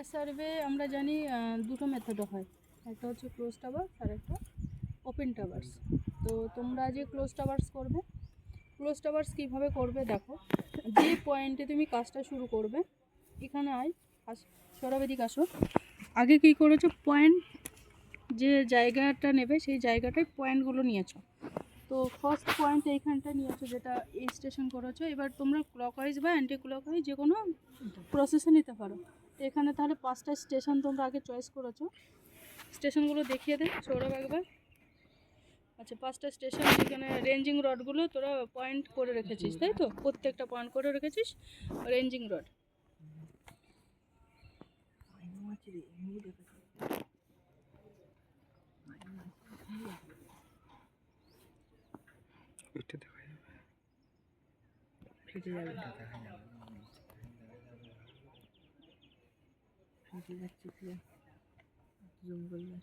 Survey আমরা জানি দুটো মেথডে হয়। একটা হচ্ছে ক্লোজ টাওয়ার্স আর একটা ওপেন টাওয়ার্স তো তোমরা যে ক্লোজ টাওয়ার্স করবে ক্লোজ টাওয়ার্স কীভাবে করবে দেখো। যে পয়েন্টে তুমি কাজটা শুরু করবে, এখানে আয়, আস সরাবেদিক আসো। আগে কী করেছ? পয়েন্ট যে জায়গাটা নেবে, সেই জায়গাটায় পয়েন্টগুলো নিয়েছো তো ফার্স্ট পয়েন্ট এইখানটা নিয়েছো যেটা এই স্টেশন করেছ। এবার তোমরা ক্লকওয়াইজ বা অ্যান্টি ক্লকওয়াইজ যে কোনো প্রসেসে নিতে পারো। এখানে তাহলে পাঁচটা স্টেশন তোমরা আগে চয়েস করেছ। স্টেশনগুলো দেখিয়ে দে সৌরভ একবার। আচ্ছা পাঁচটা স্টেশন, এখানে রেঞ্জিং রডগুলো তোরা পয়েন্ট করে রেখেছিস, তাই তো? প্রত্যেকটা পয়েন্ট করে রেখেছিস, রেঞ্জিং রড। ফেটে যাবে। ফেটে যাচ্ছে পুরো জুম করলে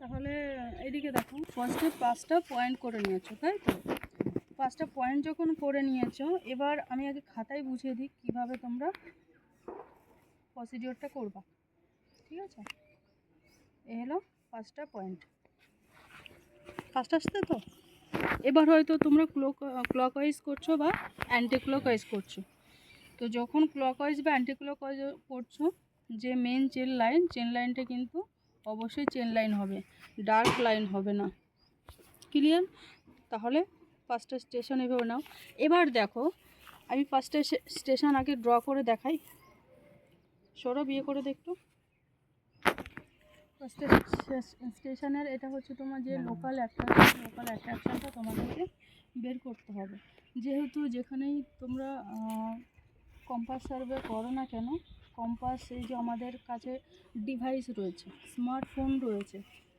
তাহলে এদিকে দেখো ফার্স্টে পাঁচটা পয়েন্ট করে নিয়েছো, তাই তো? পাঁচটা পয়েন্ট যখন করে নিয়েছো, এবার আমি আগে খাতায় বুঝিয়ে দিই কীভাবে তোমরা প্রসিডিওরটা করবা। ঠিক আছে? এ হলো পাঁচটা পয়েন্ট ফার্স্ট আসতে তো? এবার হয়তো তোমরা ক্লক ক্লকওয়াইজ করছ বা অ্যান্টি ক্লকওয়াইজ করছ। তো যখন ক্লকওয়াইজ বা অ্যান্টি ক্লকওয়াইজ করছ, যে মেন চেন লাইন চেন লাইনটা কিন্তু অবশ্যই চেন লাইন হবে ডার্ক লাইন হবে না। ক্লিয়ার তাহলে পাঁচটা স্টেশন এভাবে নাও। এবার দেখো, আমি পাঁচটা স্টেশন আগে ড্র করে দেখাই। সরো বিয়ে করে দেখতো ফার্স্টে স্টেশনের এটা হচ্ছে তোমার যে লোকাল অ্যাট্রাকশন লোকাল অ্যাট্রাকশনটা তোমাদেরকে বের করতে হবে। যেহেতু যেখানেই তোমরা কম্পাস সার্ভে করো না কেন কম্পাস এই যে আমাদের কাছে ডিভাইস রয়েছে স্মার্টফোন রয়েছে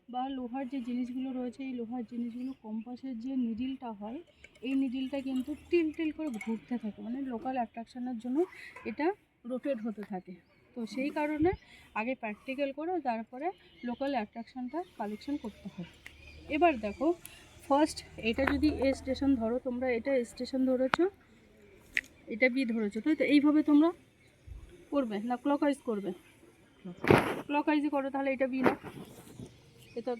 বা লোহার যে জিনিসগুলো রয়েছে এই লোহার জিনিসগুলো কম্পাসের যে নিডিলটা হয় এই নিডিলটা কিন্তু টিল টিল করে ঘুরতে থাকে। মানে লোকাল অ্যাট্রাকশনের জন্য এটা রোটেট হতে থাকে। তো সেই কারণে আগে প্র্যাকটিক্যাল করে তারপরে লোকাল অ্যাট্রাকশনটা কালেকশন করতে হবে এবার দেখো ফার্স্ট এটা যদি এ স্টেশন ধরো তোমরা এটা স্টেশন ধরেছো এটা বি ধরেছো তাই তো? এইভাবে তোমরা করবে না ক্লকওয়াইজ করবে? ক্লকওয়াইজই করো তাহলে এটা বি না। এটা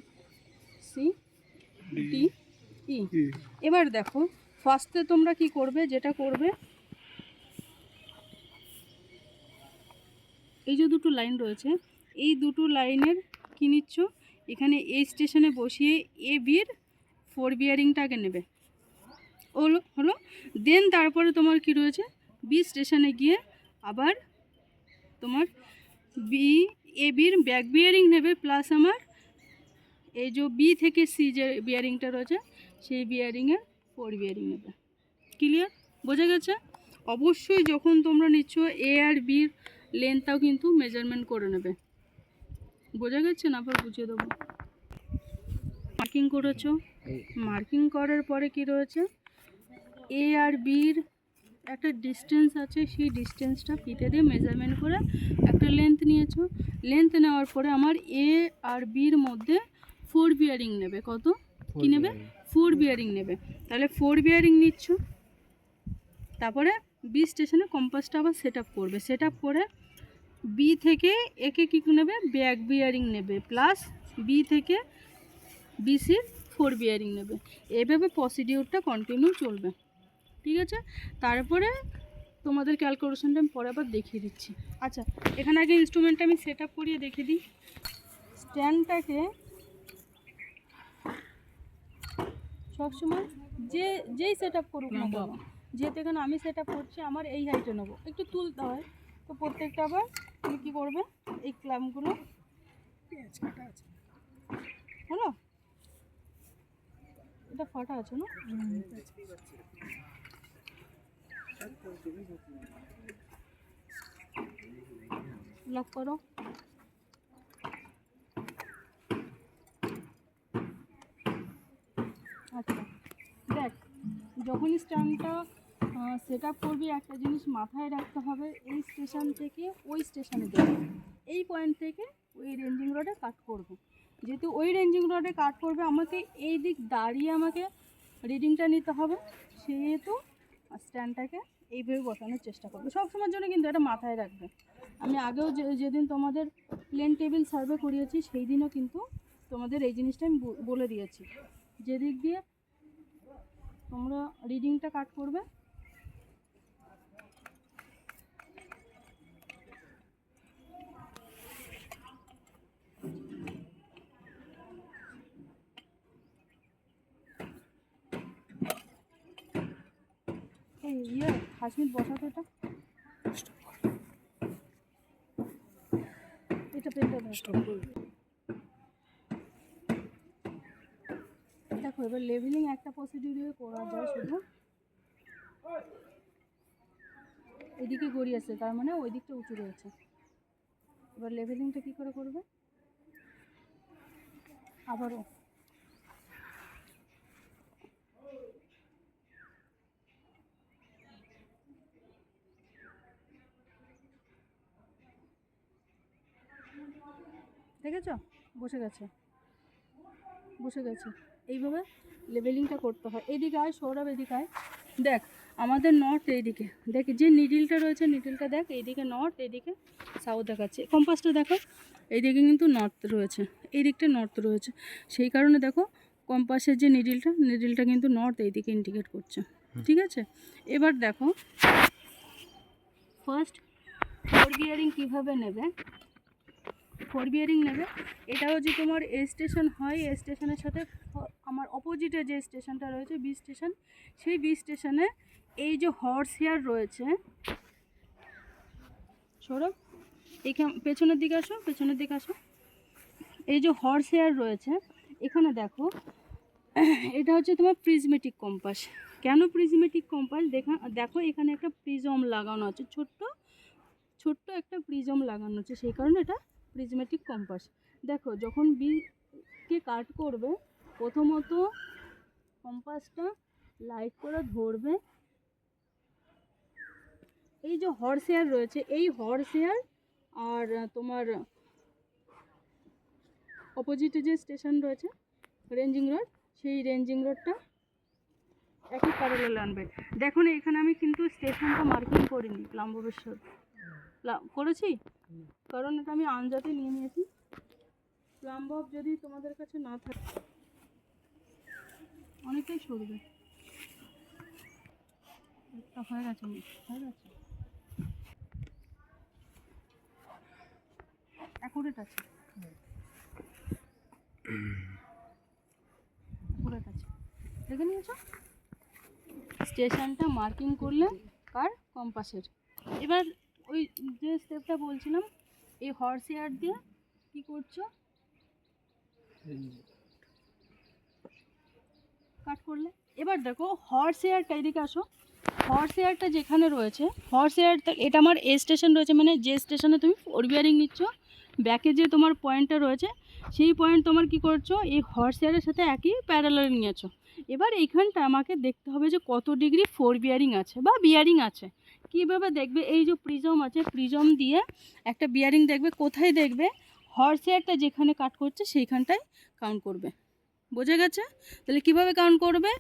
সি ডি ই এবার দেখো ফার্স্টে তোমরা কি করবে যেটা করবে এই যে দুটো লাইন রয়েছে, এই দুটো লাইনের কী নিচ্ছ? এখানে এই স্টেশনে বসিয়ে এ বির ফোর বিয়ারিংটাকে নেবে। হলো হলো দেন তারপরে তোমার কি রয়েছে? বি স্টেশনে গিয়ে আবার তোমার বি এ বির ব্যাক বিয়ারিং নেবে প্লাস আমার এই যে বি থেকে সি যে বিয়ারিংটা রয়েছে, সেই বিয়ারিংয়ের ফোর বিয়ারিং নেবে। ক্লিয়ার বোঝা গেছে? অবশ্যই যখন তোমরা নিচ্ছ এ আর বির লেন্থটাও কিন্তু মেজারমেন্ট করে নেবে। বোঝা গেছে না? আবার বুঝিয়ে দেবো। মার্কিং করেছ? মার্কিং করার পরে কি রয়েছে? এ আর বির একটা ডিস্টেন্স আছে সেই ডিস্টেন্সটা ফিতে দিয়ে মেজারমেন্ট করে একটা লেন্থ নিয়েছো। লেন্থ নেওয়ার পরে আমার এ আর বির মধ্যে ফোর বিয়ারিং নেবে। কত? কি নেবে? ফোর বিয়ারিং নেবে। তাহলে ফোর বিয়ারিং নিচ্ছ। তারপরে বি স্টেশনে কম্পাসটা আবার সেট আপ করবে। সেট আপ করে বি থেকে একে কী নেবে? ব্যাক বিয়ারিং নেবে। প্লাস বি থেকে বিসির ফোর বিয়ারিং নেবে। এভাবে প্রসিডিউরটা কন্টিনিউ চলবে। ঠিক আছে? তারপরে তোমাদের ক্যালকুলেশনটা আমি পরে আবার দেখিয়ে দিচ্ছি। আচ্ছা এখানে আগে ইনস্ট্রুমেন্টটা আমি সেট আপ করিয়ে দেখে দিই। স্ট্যান্ডটাকে সবসময় যে যেই সেট আপ করুক না কেন যেহেতু এখানে আমি সেট আপ করছি আমার এই হাইটে নেব। একটু তুলতে হয়। তো প্রত্যেকটা আবার তুমি কী করবে? এই ক্লামগুলো। হলো? এটা ফাটা আছে, না? লক করো। আচ্ছা দেখ যখনই স্ট্যান্ডটা সেট আপ করবি, একটা জিনিস মাথায় রাখতে হবে, এই স্টেশন থেকে ওই স্টেশনে যাবে। এই পয়েন্ট থেকে ওই রেঞ্জিং রোডে কাট করবে। যেহেতু ওই রেঞ্জিং রোডে কাট করবে, আমাকে এই দিক দাঁড়িয়ে আমাকে রিডিংটা নিতে হবে। সেহেতু স্ট্যান্ডটাকে এইভাবে বসানোর চেষ্টা করবে। সবসময়ের জন্য কিন্তু এটা মাথায় রাখবে। আমি আগেও যেদিন তোমাদের প্লেন টেবিল সার্ভে করিয়েছি, সেই দিনও কিন্তু তোমাদের এই জিনিসটা আমি বলে দিয়েছি। যেদিক দিয়ে তোমরা রিডিংটা কাট করবে ইয়ে হাসমিট বসাতো এটা। এটা পেনটা দেখো এবার লেভেলিং একটা প্রসিডিউরে করা যায় শুধু। এদিকে গড়িয়েছে তার মানে ওই দিকটা উঁচু রয়েছে। এবার লেভেলিংটা কি করে করবে? আবারও। দেখেছ? বসে গেছে। বসে গেছে। এইভাবে লেভেলিংটা করতে হয়। এদিকে আয় সৌরভ এদিকে আয়। দেখ আমাদের নর্থ এইদিকে। দেখ যে নিডিলটা রয়েছে নিডিলটা দেখ এইদিকে নর্থ এইদিকে সাউথ দেখাচ্ছে। কম্পাসটা দেখো এইদিকে কিন্তু নর্থ রয়েছে। এই দিকটা নর্থ রয়েছে। সেই কারণে দেখো কম্পাসের যে নিডিলটা নিডিলটা কিন্তু নর্থ এইদিকে ইন্ডিকেট করছে। ঠিক আছে? এবার দেখো ফার্স্ট ফোর গিয়ারিং কীভাবে নেবে? ফোর বিয়ারিং নেবে। এটা হচ্ছে তোমার এ স্টেশন হয় এ স্টেশনের সাথে আমার অপোজিটে যে স্টেশনটা রয়েছে বি স্টেশন সেই বি স্টেশনে এই যে হর্স হেয়ার রয়েছে, সৌরভ এইখান পেছনের দিকে আসো, পেছনের দিকে আসো। এই যে হর্স হেয়ার রয়েছে, এখানে দেখো, এটা হচ্ছে তোমার প্রিজমেটিক কম্পাস কেন প্রিজমেটিক কম্পাস দেখা, দেখো এখানে একটা প্রিজম লাগানো আছে, ছোট্ট ছোট্ট একটা প্রিজম লাগানো আছে, সেই কারণে এটা প্রিজমেটিক কম্পাস দেখো, যখন বি কে কাট করবে, প্রথমত কম্পাসটা লাইট করে ধরবে। এই যে হর্স হেয়ার রয়েছে, এই হর্স হেয়ার আর তোমার অপোজিটে যে স্টেশন রয়েছে রেঞ্জিং রোড সেই রেঞ্জিং রোডটা একই প্যারালাল আনবে। দেখো না এখানে আমি কিন্তু স্টেশনটা মার্কিং করিনি প্লাম্ববেশ্বর প্লা- করেছি? কারণ এটা আমি আনজাতে নিয়ে নিয়েছি। প্লাম্বব যদি তোমাদের কাছে না থাকে অনেকটাই সরবে। একটা হয়ে গেছে হয়ে গেছে। অ্যাকুরেট আছে। অ্যাকুরেট আছে। দেখে নিয়েছো? স্টেশনটা মার্কিং করলে কার কম্পাসের এবার ওই যে স্টেপটা বলছিলাম এই হর্স এয়ার দিয়ে কি করছ? কাট করলে। এবার দেখো হর্স এয়ারটা এদিকে আসো। হর্স এয়ারটা যেখানে রয়েছে হর্স এয়ারটা এটা আমার এ স্টেশন রয়েছে মানে যে স্টেশনে তুমি ফোর বিয়ারিং নিচ্ছ ব্যাকে যে তোমার পয়েন্টটা রয়েছে সেই পয়েন্ট তোমার কি করছ এই হর্স এয়ারের সাথে একই প্যারালাল নিয়েছো। এবার এইখানটা আমাকে দেখতে হবে যে কত ডিগ্রি ফোর বিয়ারিং আছে বা বিয়ারিং আছে। কীভাবে দেখবে? এই যে প্রিজম আছে প্রিজম দিয়ে একটা বিয়ারিং দেখবে, কোথায় দেখবে? হর্স এয়ারটা যেখানে কাট করছে, সেইখানটায় কাউন্ট করবে। বোঝা গেছে? তাহলে কীভাবে কাউন্ট করবে?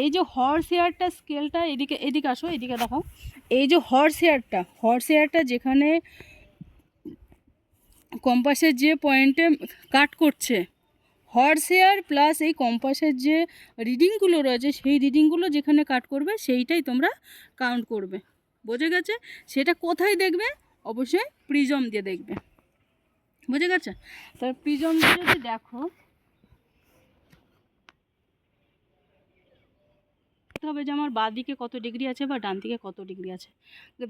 এই যে হর্স এয়ারটা স্কেলটা এদিকে এদিকে আসো, এদিকে দেখাও। এই যে হর্স এয়ারটা হর্স এয়ারটা যেখানে কম্পাসের যে পয়েন্টে কাট করছে হর্স এয়ার প্লাস এই কম্পাসের যে রিডিংগুলো রয়েছে, সেই রিডিংগুলো যেখানে কাট করবে, সেইটাই তোমরা কাউন্ট করবে। বোঝা গেছে? সেটা কোথায় দেখবে? অবশ্যই প্রিজম দিয়ে দেখবে। বুঝে গেছে? তাহলে প্রিজম দিয়ে যদি দেখো হবে যে আমার বাঁ দিকে কত ডিগ্রি আছে বা ডান দিকে কত ডিগ্রি আছে।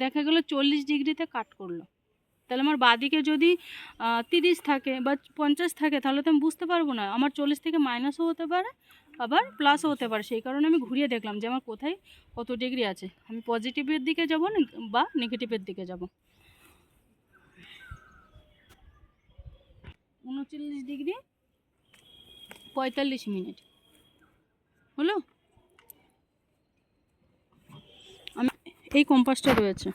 দেখা গেলো চল্লিশ ডিগ্রিতে কাট করল। তাহলে আমার বাঁ দিকে যদি তিরিশ থাকে বা পঞ্চাশ থাকে, তাহলে তো আমি বুঝতে পারব না। আমার চল্লিশ থেকে মাইনাসও হতে পারে আবার প্লাসও হতে পারে। সেই কারণে আমি ঘুরিয়ে দেখলাম যে আমার কোথায় কত ডিগ্রি আছে। আমি পজিটিভের দিকে যাব বা নেগেটিভের দিকে যাব। উনচল্লিশ ডিগ্রি পঁয়তাল্লিশ মিনিট হলো? আমি এই কম্পাসটা রয়েছে।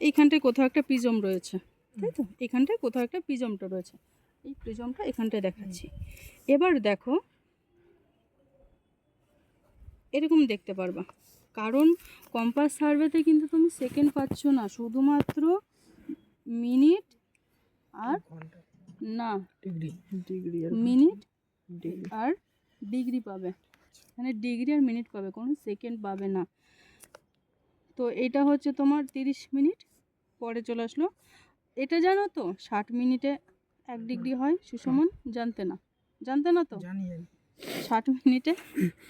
এইখানটায় কোথাও একটা পিজম রয়েছে। তাই তো? এখানটায় কোথাও একটা পিজমটা রয়েছে। এই প্রিজমটা এখানটায় দেখাচ্ছি। এবার দেখো এরকম দেখতে পারবা। কারণ কম্পাস সার্ভেতে কিন্তু তুমি সেকেন্ড পাচ্ছ না। শুধুমাত্র মিনিট আর না ডিগ্রি ডিগ্রি মিনিট আর ডিগ্রি পাবে। মানে ডিগ্রি আর মিনিট পাবে কোনো সেকেন্ড পাবে না। তো এটা হচ্ছে তোমার তিরিশ মিনিট পরে চলে আসলো। এটা জানো তো ষাট মিনিটে এক ডিগ্রি হয় সুষমন? জানতে না। জানতে না তো? জানি। ষাট মিনিটে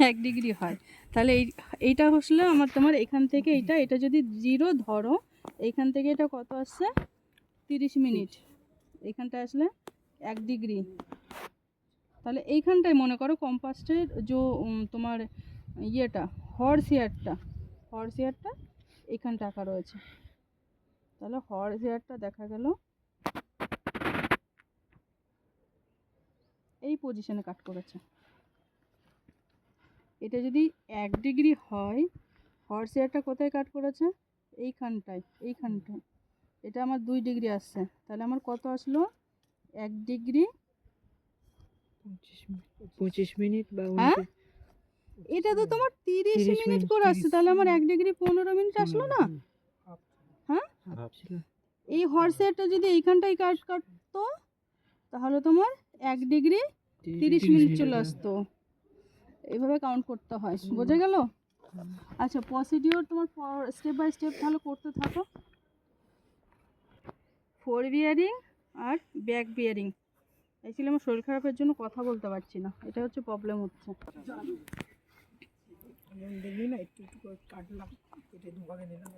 এক ডিগ্রি হয়। তাহলে এই, এইটা হসলে আমার তোমার এখান থেকে এইটা, এটা যদি জিরো ধরো এইখান থেকে এটা কত আসছে? তিরিশ মিনিট। এইখানটা আসলে এক ডিগ্রি। তাহলে এইখানটায় মনে করো কম্পাস্টের যে তোমার ইয়েটা, হর্স হেয়ারটা হর্স হেয়ারটা এইখানটা আঁকা রয়েছে। তাহলে হর্স হেয়ারটা দেখা গেল। এই পজিশনে কাট করেছে। এটা যদি এক ডিগ্রি হয় হর্স হেয়ারটা কোথায় কাট করেছে? এইখানটায় এইখানটায় এটা আমার দুই ডিগ্রি আসছে। তাহলে আমার কত আসলো? এক ডিগ্রি পঁচিশ মিনিট বা হ্যাঁ? এটা তো তোমার তিরিশ 30 মিনিট করে আসছে। তাহলে আমার এক ডিগ্রি পনেরো মিনিট আসলো না? হ্যাঁ? এই হর্স হেয়ারটা যদি এইখানটায় কাট কাটতো তাহলে তোমার এক ডিগ্রি তিরিশ মিনিট চলে আসতো। এইভাবে কাউন্ট করতে হয় বোঝা গেল? আচ্ছা প্রসিডিওর তোমার স্টেপ বাই স্টেপ তাহলে করতে থাকো। ফোর বিয়ারিং আর ব্যাক বিয়ারিং অ্যাকচুয়ালি আমার শরীর খারাপের জন্য কথা বলতে পারছি না এটা হচ্ছে প্রবলেম হচ্ছে। না একটু একটু কাটলাম কেটে নিলাম